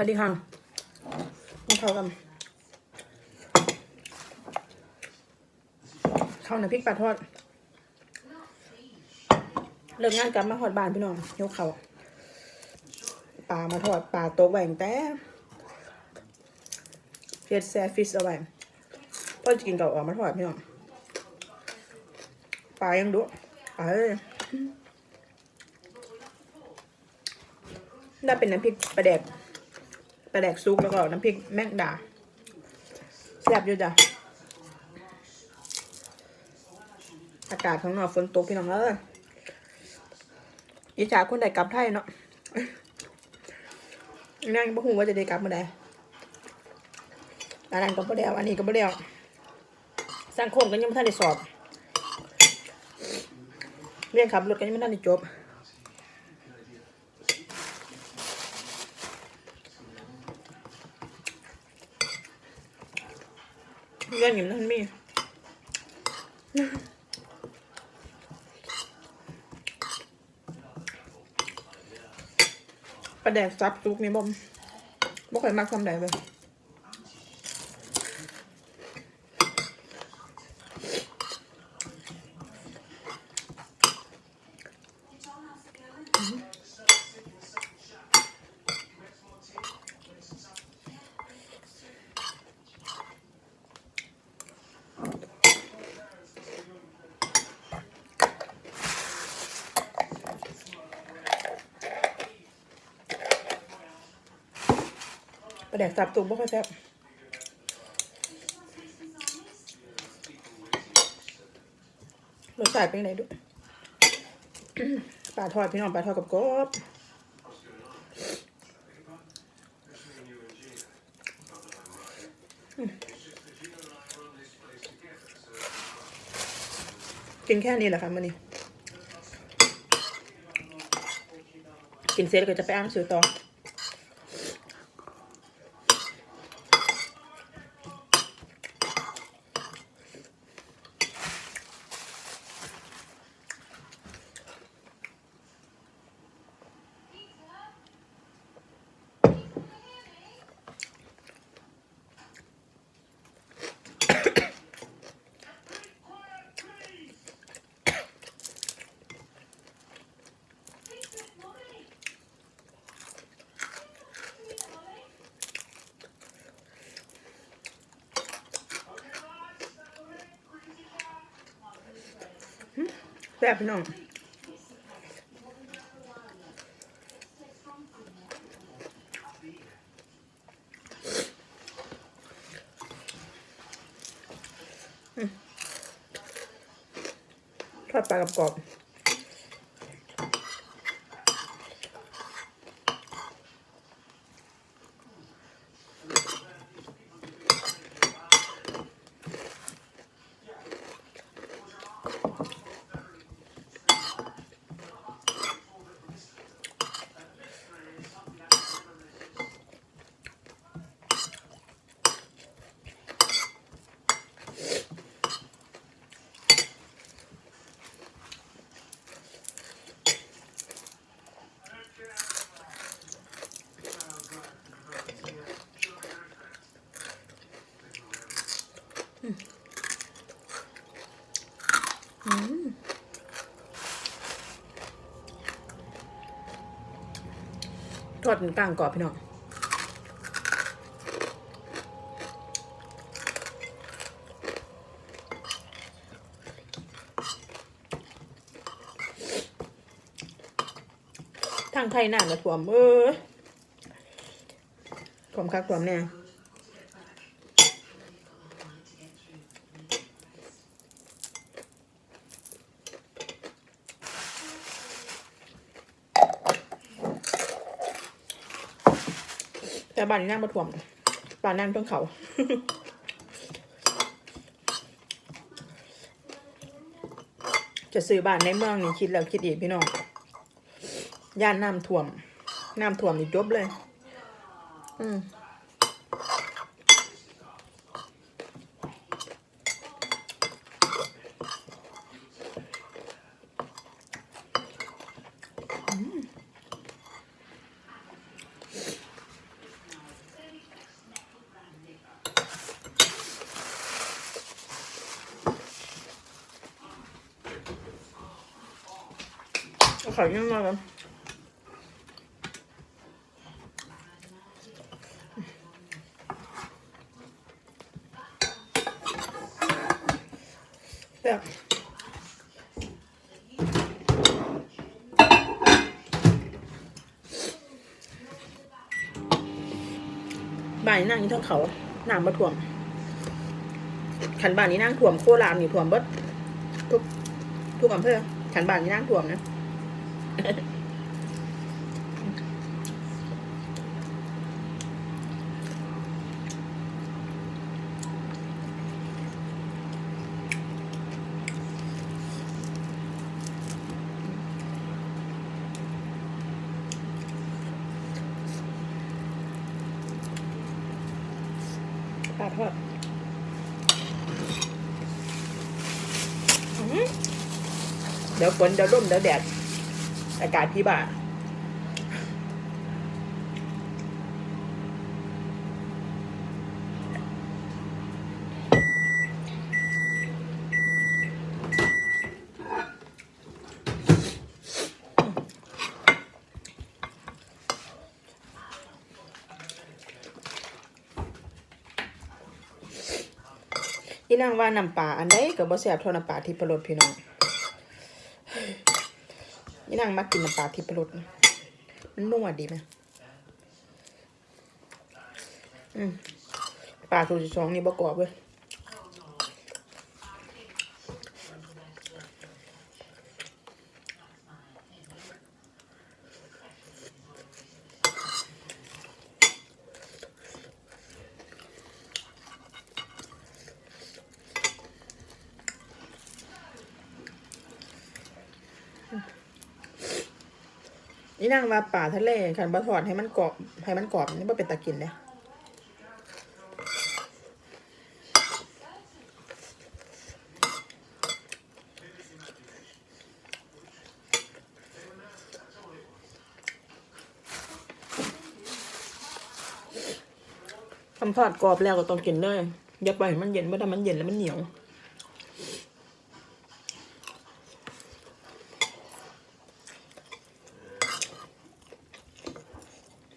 วัสดีค่ะมาเข้ากันข้าวหน้าพริกปลาทอดเลิกงานกลับมาหอดบานพี่น้องยกเขาวปลามาทอดปลาโต๊ะแหว่งแต่เพียดแซฟิสเอาไว้พ่อจะกินกับออกมาทอดพี่น้องปลายังดุเอ้ยได้เป็นน้ำพริกปลาแดก ลาแดกซุกแล้วก็น้ำพริกแมงดาแซ่บอยู่จ้ะอากาศข้างนอกฝนตกพี่น้องเอ้ยอิจฉาคนใดกลับไทยเนาะนั่งบ่ฮู้ว่าจะได้กลับเมื่อใดอันนั้นก็บ่ได้เอาอันนี้ก็บ่ได้เอาสร้างโครงก็ยังไม่ทันได้สอบ เรียนขับรถก็ยังไม่ทันได้จบ เรื่องอย่มันมีประแดกซับซุกนี่บ่มบ่ค่อยมักทำใดเลย แดกซับซุกบ่ค่อยแซ่บรสชาติเป็นไงดูปลาทอดพี่น้องปลาทอดกับกบอืมกินแค่นี้แหละค่ะมื่อนี้กินเสร็จก็จะไปอ่างสือต่อ แซ่บพี่น้องทอดปลากรอบท อดเป็นกลางกรอบพี่น้องทางไทยน่าจะถ่วมเออถ่วมคักถ่วมเนี่ย แต่บ้านนี้น่งมาถ่วมบ้านนั่งเพิ่งเขาจะซื้อบ้านในเมืองนี่คิดแล้วคิดอีกพี่น้อง ย่านน้ำท่วม น้ำท่วมนี่จบเลย อืม ข่ยังมาแล้วแบบบ้านนี้นั่งอยู่เทั้งเขาน้ำมาท่วมขันบ้านนี้นั่งท่วมโคราชนี่ท่วมเบิดทุกทุกอำเภอขันบ้านนี้นั่งท่วมนะ ปลาทอดอื้อหือเดี๋ยวฝนเดี๋ยวร่มเดี๋ยวแดด อากาศที่บ่าอีนางว่าน้ำปลาอันใดก็บ่แซ่บเท่าน้ำปลาที่ประรดพี่น้อง นางมากินน้ำปลาที่ปรสมันนัวดีไหมอืมปลาสูตรสองนี่บ่กอบเว้ย อีนางว่าปลาทะเลคันบ่ทอดให้มันกรอบให้มันกรอบนี่บ่เป็นตะกินเด้ทำทอดกรอบแล้วก็ต้องกินเลยอย่าปล่อยให้มันเย็นเมื่อทำมันเย็นแล้วมันเหนียว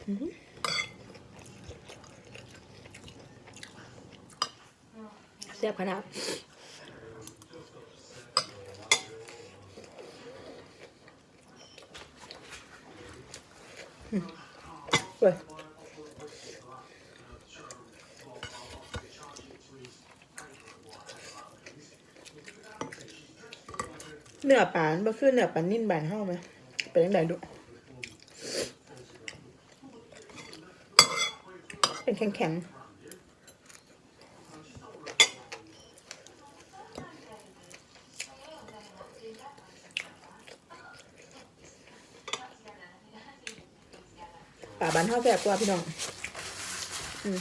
แซ่บขนาดเว้ยเนื้อปลาเมันบ่คือเนื้อปลานิ่นบานเฮาไหมเป็นยังไงดู เป็น แข็งๆป่าบ้านเท่าแสบกว่าพี่น้อง อืม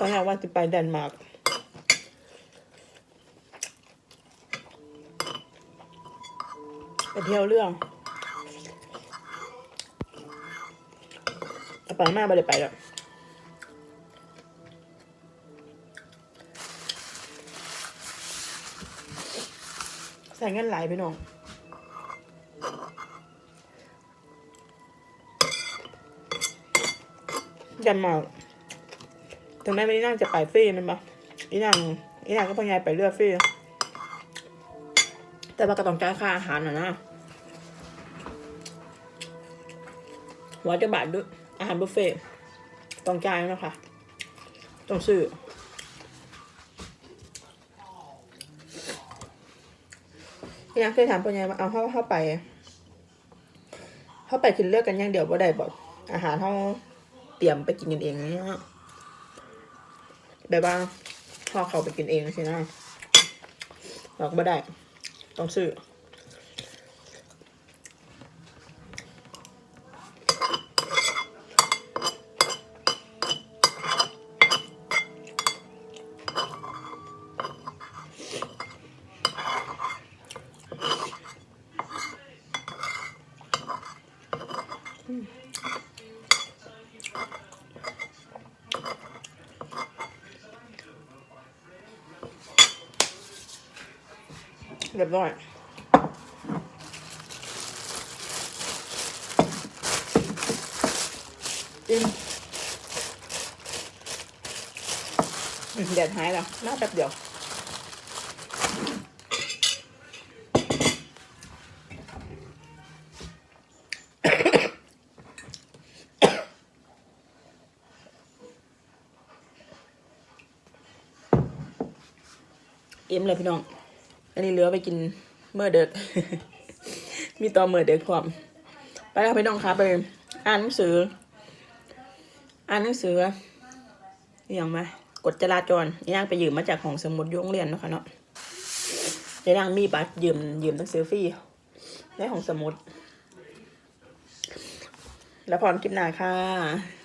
ตอนแรกว่าจะไปเดนมาร์กไปเที่ยวเรื่องเอาไปมาไม่ได้ไปหรอกใส่เงินไหลไปน้องยันมาร์ก ถึงแม้วันนี้นั่งจะไปฟรีมันปะอีนั่งอีนั่งก็พยายามไปเลือกฟรีแต่ว่าก็ต้องจ่ายค่าอาหารน่ะนะหัวจะบาทด้วยอาหารบุฟเฟ่ต้องจ่ายนะคะต้องซื้ออีนั่งเคยถามปัญญาว่าเอาเข้าเข้าไป เข้าไปขึ้นเลือกกันอย่างเดียวบ่าได้บอกอาหารเขาเตรียมไปกินกันเองเนี่ย แบบว่าพ่อเขาไปกินเองใช่ไหมบอกบ่ได้ ต้องซื้อ เรียบร้อยอิ่มอืมแดดหายแล้วน่าแป๊บเดียวอิ่มเลยพี่น้อง อันนี้เหลือไปกินเมื่อเด็กมีตอนเมื่อเด็กความไปแล้วพี่น้องคะไปอ่านหนังสือ อ่านหนังสืออย่างไหมกฎจราจรนี่นางไปยืมมาจากของสมุดยุ่โรงเรียนนะคะเนาะเดี๋ยวนางมีบัตรยืมยืมหนังสือฟรีในของสมุด แล้วพรคลิปหน้าค่ะ